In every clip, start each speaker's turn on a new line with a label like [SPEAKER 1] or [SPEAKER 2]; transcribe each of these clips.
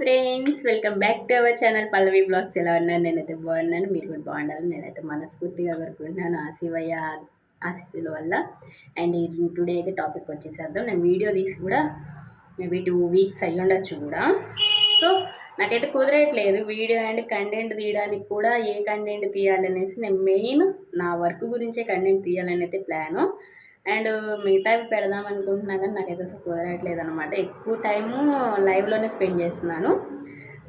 [SPEAKER 1] Friends welcome back to our channel Pallavi blogs. ఎలా ఉన్నాను నేనైతే బాగున్నాను. మీరు కూడా బాగుండాలి నేనైతే మనస్ఫూర్తిగా కోరుకుంటున్నాను ఆశీవయ్య ఆశీస్సుల వల్ల. అండ్ టుడే అయితే టాపిక్ వచ్చేసేద్దాం. నేను వీడియో తీసి కూడా మేబీ టూ వీక్స్ అయ్యి ఉండొచ్చు కూడా. సో నాకైతే కుదరట్లేదు వీడియో అండ్ కంటెంట్ తీయడానికి కూడా ఏ కంటెంట్ తీయాలనేసి నేను మెయిన్ నా వర్క్ గురించే కంటెంట్ తీయాలని అయితే ప్లాను. అండ్ మిగతావి పెడదాం అనుకుంటున్నా కానీ నాకైతే అసలు కుదరట్లేదు అనమాట ఎక్కువ టైము లైవ్లోనే స్పెండ్ చేస్తున్నాను.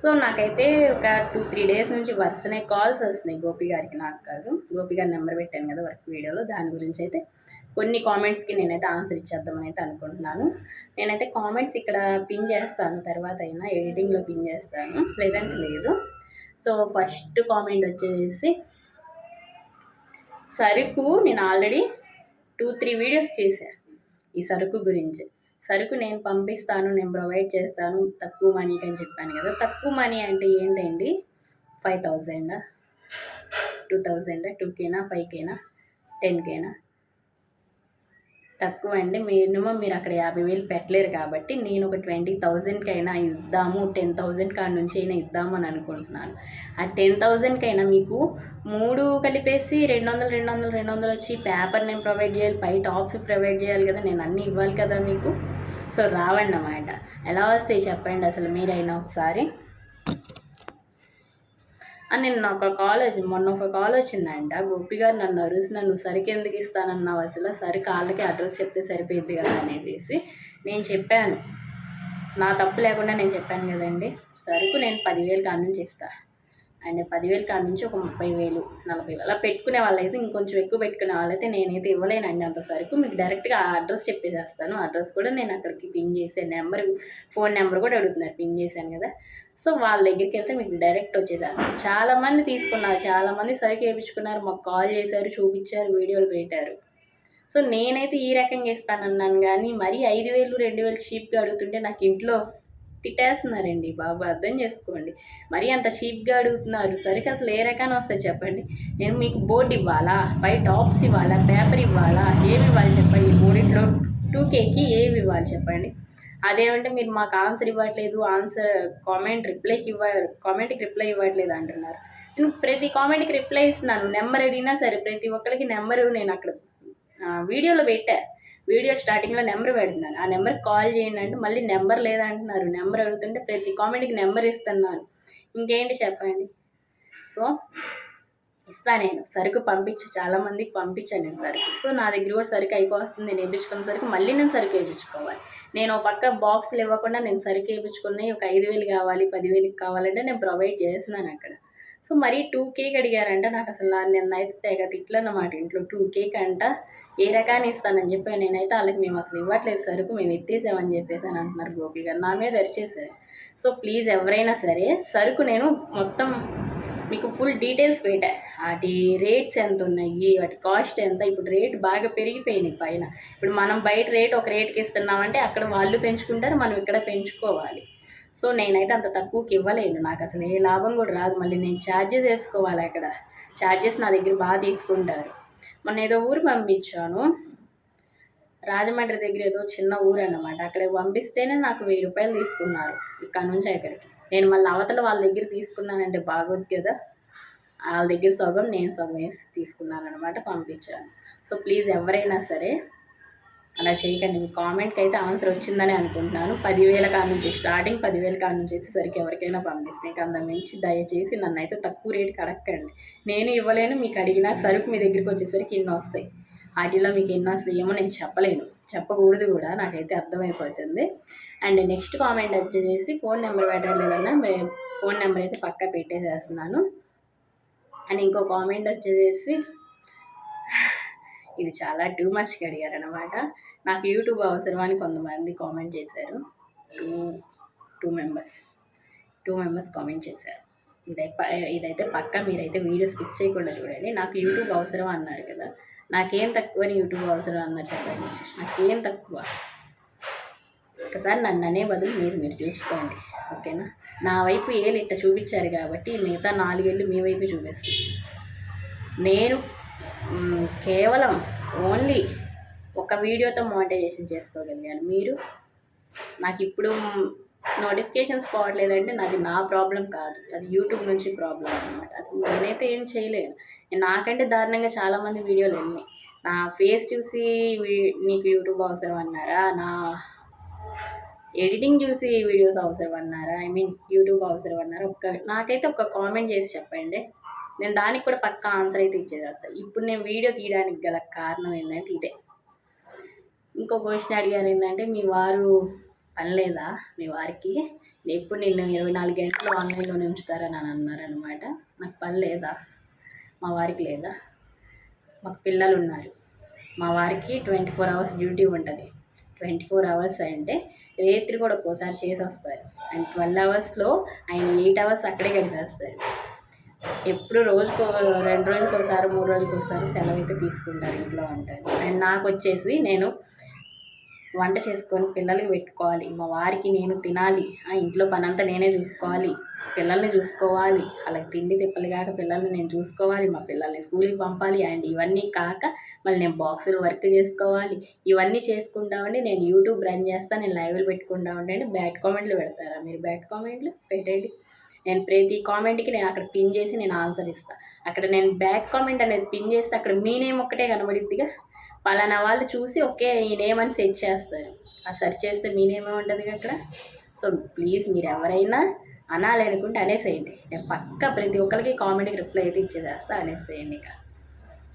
[SPEAKER 1] సో నాకైతే ఒక టూ త్రీ డేస్ నుంచి వరుసనే కాల్స్ వస్తున్నాయి. గోపి గారికి నాకు కాదు. గోపి గారి నెంబర్ పెట్టాను కదా వర్క్ వీడియోలో దాని గురించి అయితే కొన్ని కామెంట్స్కి నేనైతే ఆన్సర్ ఇచ్చేద్దామని అయితే అనుకుంటున్నాను. నేనైతే కామెంట్స్ ఇక్కడ పిన్ చేస్తాను. తర్వాత అయినా ఎడిటింగ్లో పిన్ చేస్తాను. లేదంటే లేదు. సో ఫస్ట్ కామెంట్ వచ్చేసి సరుకు నేను ఆల్రెడీ టూ త్రీ వీడియోస్ చేశాను ఈ సరుకు గురించి. సరుకు నేను పంపిస్తాను నేను ప్రొవైడ్ చేస్తాను తక్కువ మనీకి అని చెప్పాను కదా. తక్కువ మనీ అంటే ఏంటండి? ఫైవ్ థౌజండా? టూ థౌజండా? టూ కేనా ఫైవ్ కేనా టెన్ కేనా తక్కువ అండి. మినిమం మీరు అక్కడ యాభై వేలు పెట్టలేరు కాబట్టి నేను ఒక ట్వంటీ థౌజండ్కి అయినా ఇద్దాము టెన్ థౌజండ్ కాడ నుంచి అయినా ఇద్దాము అని అనుకుంటున్నాను. ఆ టెన్ థౌజండ్కి అయినా మీకు మూడు కలిపేసి రెండు వందలు రెండు వందలు రెండు వందలు వచ్చి పేపర్ నేను ప్రొవైడ్ చేయాలి పై టాప్స్ ప్రొవైడ్ చేయాలి కదా నేను అన్నీ ఇవ్వాలి కదా మీకు. సో రావండి అన్నమాట. ఎలా వస్తాయి చెప్పండి అసలు మీరైనా ఒకసారి. అని నిన్న ఒక కాల్ వచ్చి మొన్న ఒక కాల్ వచ్చిందంట గోపి గారు నన్ను అరుసిన నన్ను సరికి ఎందుకు ఇస్తానన్నావు అసలు? సరి కాళ్ళకి అడ్రస్ చెప్తే సరిపోయింది కదా అనేసి నేను చెప్పాను. నా తప్పు లేకుండా నేను చెప్పాను కదండి. సరుకు నేను పదివేలు కాడ ఇస్తాను అండ్ పదివేలు కాడ నుంచి ఒక ముప్పై వేలు నలభై వేలు అలా పెట్టుకునే వాళ్ళైతే ఇంకొంచెం ఎక్కువ పెట్టుకునే వాళ్ళైతే నేనైతే ఇవ్వలేనండి అంత సరుకు మీకు డైరెక్ట్గా ఆ అడ్రస్ చెప్పేసేస్తాను. అడ్రస్ కూడా నేను అక్కడికి పిన్ చేసే నెంబర్ ఫోన్ నెంబర్ కూడా అడుగుతున్నారు. పిన్ చేశాను కదా. సో వాళ్ళ దగ్గరికి వెళ్తే మీకు డైరెక్ట్ వచ్చేసేస్తాను. చాలామంది తీసుకున్నారు. చాలామంది సరుకు వేయించుకున్నారు మాకు కాల్ చేశారు చూపించారు వీడియోలు పెట్టారు. సో నేనైతే ఈ రకంగా ఇస్తానన్నాను కానీ మరీ ఐదు వేలు రెండు వేలు చీప్గా అడుగుతుంటే నాకు ఇంట్లో తిట్టేస్తున్నారండి. బాబు అర్థం చేసుకోండి. మరి అంత చీప్గా అడుగుతున్నారు. సరికి అసలు ఏ రకాన్ని వస్తాయి చెప్పండి? నేను మీకు బోర్డు ఇవ్వాలా? పై టాప్స్ ఇవ్వాలా? పేపర్ ఇవ్వాలా? ఏమి ఇవ్వాలి చెప్పండి? మూడింట్లో టూ కేకి ఏమి ఇవ్వాలి చెప్పండి? అదేమంటే మీరు మాకు ఆన్సర్ ఇవ్వట్లేదు ఆన్సర్ కామెంట్ రిప్లైకి ఇవ్వ కామెంట్కి రిప్లై ఇవ్వట్లేదు అంటున్నారు. నేను ప్రతి కామెంట్కి రిప్లై ఇస్తున్నాను. నెంబర్ అడిగినా సరే ప్రతి ఒక్కరికి నెంబరు నేను అక్కడ వీడియోలో పెట్టా. వీడియో స్టార్టింగ్లో నెంబర్ పెడుతున్నాను ఆ నెంబర్కి కాల్ చేయండి అంటే మళ్ళీ నెంబర్ లేదంటున్నారు. నెంబర్ అడుగుతుంటే ప్రతి కామెంట్కి నెంబర్ ఇస్తున్నాను ఇంకేంటి చెప్పండి? సో ఇస్తాను నేను. సరుకు పంపించు. చాలా మందికి పంపించాను నేను సరుకు. సో నా దగ్గర కూడా సరుకు అయిపోతుంది నేను వేయించుకున్న సరుకు మళ్ళీ నేను సరుకు వేయించుకోవాలి నేను ఒక పక్క బాక్సులు ఇవ్వకుండా నేను సరుకు వేయించుకున్నాయి ఒక ఐదు వేలు కావాలి పదివేలకు కావాలంటే నేను ప్రొవైడ్ చేస్తున్నాను అక్కడ. సో మరీ టూ కేక్ అడిగారంట నాకు అసలు నా- నిన్నైతే తెగ తిట్లన్నమాట ఇంట్లో. టూ కేక్ అంట ఏ రకాన్ని ఇస్తానని చెప్పి నేనైతే వాళ్ళకి మేము అసలు ఇవ్వట్లేదు సరుకు మేము ఎత్తేసామని చెప్పేసి అని అంటున్నారు గోపి గారు. నా మీద అరిచేసారు సో ప్లీజ్ ఎవరైనా సరే సరుకు నేను మొత్తం మీకు ఫుల్ డీటెయిల్స్ పెట్టా. వాటి రేట్స్ ఎంత ఉన్నాయి వాటి కాస్ట్ ఎంత ఇప్పుడు రేట్ బాగా పెరిగిపోయినాయి పైన. ఇప్పుడు మనం బయట రేట్ ఒక రేట్కి ఇస్తున్నామంటే అక్కడ వాళ్ళు పెంచుకుంటారు మనం ఇక్కడ పెంచుకోవాలి. సో నేనైతే అంత తక్కువకి ఇవ్వలేను. నాకు అసలు ఏ లాభం కూడా రాదు. మళ్ళీ నేను ఛార్జెస్ వేసుకోవాలి అక్కడ. ఛార్జెస్ నా దగ్గర బాగా తీసుకుంటారు. మొన్న ఏదో ఊరు పంపించాను. రాజమండ్రి దగ్గర ఏదో చిన్న ఊరు అన్నమాట. అక్కడికి పంపిస్తేనే నాకు వెయ్యి రూపాయలు తీసుకున్నారు ఇక్కడ నుంచి అక్కడికి నేను మళ్ళీ అవతల వాళ్ళ దగ్గర తీసుకున్నానంటే బాగోదు కదా. వాళ్ళ దగ్గర సగం నేను సగం వేసి తీసుకున్నాను అనమాట పంపించాను. సో ప్లీజ్ ఎవరైనా సరే అలా చేయకండి. మీ కామెంట్కి అయితే ఆన్సర్ వచ్చిందని అనుకుంటున్నాను. పదివేల కాడ నుంచి స్టార్టింగ్ పదివేల కాడ నుంచి వచ్చేసరికి ఎవరికైనా పంపిస్తే ఇంకా అంత మించి దయచేసి నన్ను అయితే తక్కువ రేటుకి అడగండి నేను ఇవ్వలేను మీకు అడిగినా సరుకు మీ దగ్గరికి వచ్చేసరికి ఇన్ని వస్తాయి. వాటిలో మీకు ఎన్ని వస్తాయి ఏమో నేను చెప్పలేను. చెప్పకూడదు కూడా నాకైతే అర్థమైపోతుంది. అండ్ నెక్స్ట్ కామెంట్ వచ్చేసి ఫోన్ నెంబర్ పెట్టలేదన్నా మే- ఫోన్ నెంబర్ అయితే పక్కా పెట్టేసేస్తున్నాను. అండ్ ఇంకో కామెంట్ వచ్చేసి ఇది చాలా టూ మచ్గా అడిగారు అనమాట నాకు యూట్యూబ్ అవసరం అని కొంతమంది కామెంట్ చేశారు. Two two members two members comment చేశారు. ఇదైతే ఇదైతే పక్క మీరైతే వీడియో స్కిప్ చేయకుండా చూడండి. నాకు యూట్యూబ్ అవసరం అన్నారు కదా. నాకేం తక్కువ అని యూట్యూబ్ అవసరం అన్నారు చెప్పండి. నాకేం తక్కువ? ఒకసారి నన్ను అనే బదులు మీరు మీరు చూసుకోండి. ఓకేనా? నా వైపు ఏళ్ళు ఇట్ట చూపించారు కాబట్టి మిగతా నాలుగేళ్ళు మీ వైపు చూపిస్తాను నేను కేవలం ఓన్లీ ఒక వీడియోతో మోనిటైజేషన్ చేసుకోగలిగాను. మీరు? నాకు ఇప్పుడు నోటిఫికేషన్స్ పోవట్లేదంటే నాది నా ప్రాబ్లం కాదు. అది యూట్యూబ్ నుంచి ప్రాబ్లం అనమాట అది నేనైతే ఏం చేయలేను. నాకంటే దారుణంగా చాలామంది వీడియోలు వెళ్ళినాయి నా ఫేస్ చూసి నీకు యూట్యూబ్ అవసరం అన్నారా? నా ఎడిటింగ్ చూసి వీడియోస్ అవసరం అన్నారా? ఐ మీన్ యూట్యూబ్ అవసరం అన్నారా? ఒక్క నాకైతే ఒక కామెంట్ చేసి చెప్పండి. నేను దానికి కూడా పక్కా ఆన్సర్ అయితే ఇచ్చేసేస్తాను ఇప్పుడు నేను వీడియో తీయడానికి గల కారణం ఏంటంటే ఇదే. ఇంకో క్వశ్చన్ అడిగారు ఏంటంటే మీ వారు పని లేదా? మీ వారికి? ఎప్పుడు నిన్ను ఇరవై నాలుగు గంటలు ఆన్లైన్లోనే ఉంచుతారని అని అన్నారనమాట నాకు పని లేదా? మా వారికి లేదా? మాకు పిల్లలు ఉన్నారు. మా వారికి ట్వంటీ ఫోర్ అవర్స్ డ్యూటీ ఉంటుంది. ట్వంటీ ఫోర్ అవర్స్ అంటే రేత్రి కూడా ఒక్కోసారి చేసి వస్తారు అండ్ ట్వెల్వ్ అవర్స్లో ఆయన ఎయిట్ అవర్స్ అక్కడే గడిపేస్తారు. ఎప్పుడు రోజుకో రెండు రోజులకి ఒకసారి మూడు రోజులకి ఒకసారి సెలవు అయితే తీసుకుంటారు ఇంట్లో ఉంటారు. అండ్ నాకు వచ్చేసి నేను వంట చేసుకొని పిల్లలకి పెట్టుకోవాలి. మా వారికి నేను తినాలి. ఆ ఇంట్లో పనంతా నేనే చూసుకోవాలి. పిల్లల్ని చూసుకోవాలి. అలాగే తిండి తిప్పలు కాక పిల్లల్ని నేను చూసుకోవాలి. మా పిల్లల్ని స్కూల్కి పంపాలి. అండ్ ఇవన్నీ కాక మళ్ళీ నేను బాక్సులు వర్క్ చేసుకోవాలి. ఇవన్నీ చేసుకుంటా ఉండి నేను యూట్యూబ్ రన్ చేస్తాను నేను లైవ్లు పెట్టుకుంటా ఉండండి బ్యాడ్ కామెంట్లు పెడతారా? మీరు బ్యాడ్ కామెంట్లు పెట్టండి. నేను ప్రతి కామెంట్కి నేను అక్కడ పిన్ చేసి నేను ఆన్సర్ ఇస్తాను అక్కడ నేను బ్యాక్ కామెంట్ అనేది పిన్ చేస్తే అక్కడ మీ నేమ్ ఒక్కటే కనబడిద్దిగా. పలానా వాళ్ళు చూసి ఓకే ఈ నేమ్ అని సెర్చ్ చేస్తారు ఆ సెర్చ్ చేస్తే మీనేమే ఉంటుంది అక్కడ సో ప్లీజ్ మీరు ఎవరైనా అనాలి అనుకుంటే అనేసేయండి. నేను పక్క ప్రతి ఒక్కరికి కామెంట్కి రిప్లై అయితే ఇచ్చేసేస్తా అనేసేయండి ఇక.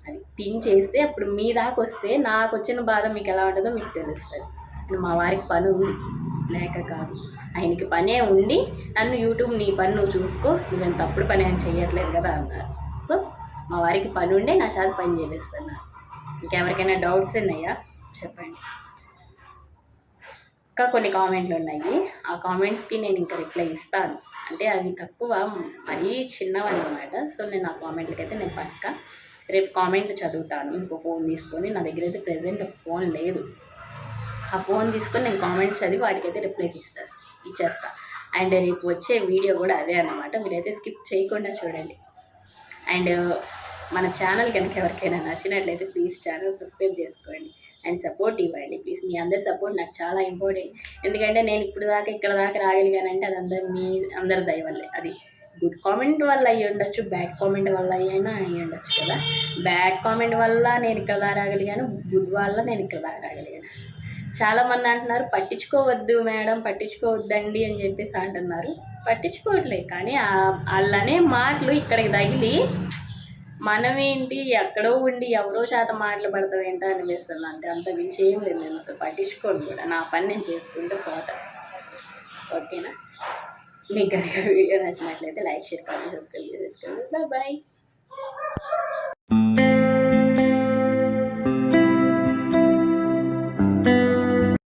[SPEAKER 1] అది పిన్ చేస్తే అప్పుడు మీ దాకా వస్తే నాకు వచ్చిన బాధ మీకు ఎలా ఉంటుందో మీకు తెలుస్తుంది. అండ్ మా వారికి పని ఉంది లేక కాదు. ఆయనకి పనే ఉండి నన్ను యూట్యూబ్ నీ పని నువ్వు చూసుకో నేను తప్పుడు పని ఆయన చేయట్లేదు కదా అన్నారు. సో మా వారికి పని ఉండే నా చేత పని చేపిస్తున్నారు ఇంకెవరికైనా డౌట్స్ ఉన్నాయా? చెప్పండి. ఇంకా కొన్ని కామెంట్లు ఉన్నాయి. ఆ కామెంట్స్కి నేను ఇంకా రిప్లై ఇస్తాను. అంటే అవి తక్కువ మరీ చిన్నవన్నమాట. సో నేను ఆ కామెంట్లకి అయితే నేను పక్క రేపు కామెంట్లు చదువుతాను. ఇంకో ఫోన్ తీసుకొని నా దగ్గర అయితే ప్రజెంట్ ఫోన్ లేదు. ఆ ఫోన్ తీసుకొని నేను కామెంట్స్ చదివి వాటికైతే రిప్లై ఇస్తా ఇచ్చేస్తా. అండ్ రేపు వచ్చే వీడియో కూడా అదే అన్నమాట. మీరైతే స్కిప్ చేయకుండా చూడండి. అండ్ మన ఛానల్ కనుక ఎవరికైనా నచ్చినట్లయితే ప్లీజ్ ఛానల్ సబ్స్క్రైబ్ చేసుకోండి అండ్ సపోర్ట్ ఇవ్వండి. ప్లీజ్ మీ అందరి సపోర్ట్ నాకు చాలా ఇంపార్టెంట్ ఎందుకంటే నేను ఇప్పుడు దాకా ఇక్కడ దాకా రాగలిగానంటే అది అందరు మీ అందరి దయవల్లే అది గుడ్ కామెంట్ వల్ల అయ్యి ఉండొచ్చు బ్యాడ్ కామెంట్ వల్ల అయినా అయ్యి ఉండొచ్చు కదా. బ్యాడ్ కామెంట్ వల్ల నేను ఇక్కడ దాకా రాగలిగాను గుడ్ వల్ల నేను ఇక్కడ దాకా రాగలిగాను. చాలామంది అంటున్నారు పట్టించుకోవద్దు మేడం పట్టించుకోవద్దండి అని చెప్పేసి అంటున్నారు. పట్టించుకోవట్లేదు. కానీ అలానే వాళ్ళనే మాటలు ఇక్కడికి తగిలి మనం ఏంటి ఎక్కడో ఉండి ఎవరో శాతం మాటలు పడతావు ఏంటో అనిపిస్తుంది. అంతే అంత విషయం లేదు. నేను అసలు పట్టించుకోండి కూడా. నా పని నేను చేసుకుంటూ పోతా. ఓకేనా? మీకు కనుక వీడియో నచ్చినట్లయితే లైక్ షేర్ కామెంట్ సబ్స్క్రైబ్ చేసుకోండి బాయ్ బాయ్.